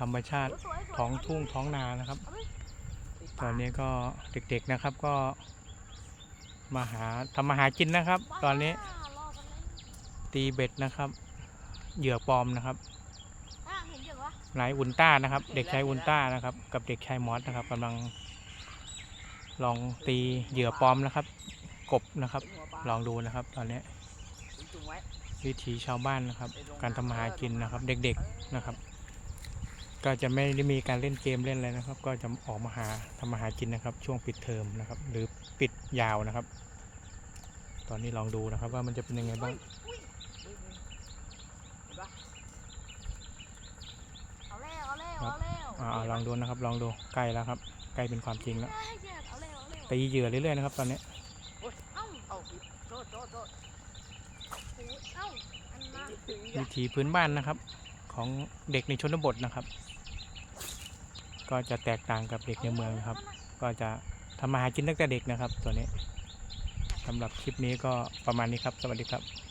ธรรมชาติท้องทุ่งท้องนานะครับ ตอนนี้ก็เด็กๆนะครับก็ มาหาทำมาหากินนะครับ ตอนนี้ตีเบ็ดนะครับ เหยื่อปลอมนะครับห็นายอุลต้านะครับ เด็กชายอุลต้านะครับ กับเด็กชายมอสนะครับกำลัง ลองตีเหยื่อปลอมนะครับ กบนะครับ ลองดูนะครับ ตอนนี้วิถีชาวบ้านนะครับ การทำมาหากินนะครับ เด็กๆนะครับ ก็จะไม่ได้มีการเล่นเกมเล่นอะไรนะครับ ก็จะออกมาหาทำมาหากินนะครับ ช่วงปิดเทอมนะครับ หรือปิดยาวนะครับ ตอนนี้ลองดูนะครับ ว่ามันจะเป็นยังไงบ้างเอาแล้วเอาแล้วเอาแล้วอ่าลองดูนะครับ ลองดูใกล้แล้วครับใกล้เป็นความจริงแล้วเอ้ยเจ็บเอาแล้วเอาแล้วตีเหยื่อเรื่อยๆนะครับ ตอนนี้เอ้าเอาโทษโทษโทษโอ้ยเอ้าอันนั้นวิถีพื้นบ้านนะครับ ของเด็กในชนบทนะครับ ก็จะแตกต่างกับเด็กในเมืองนะครับ ก็จะทำมาหากินตั้งแต่เด็กนะครับ ตัวนี้สำหรับคลิปนี้ก็ประมาณนี้ครับ สวัสดีครับ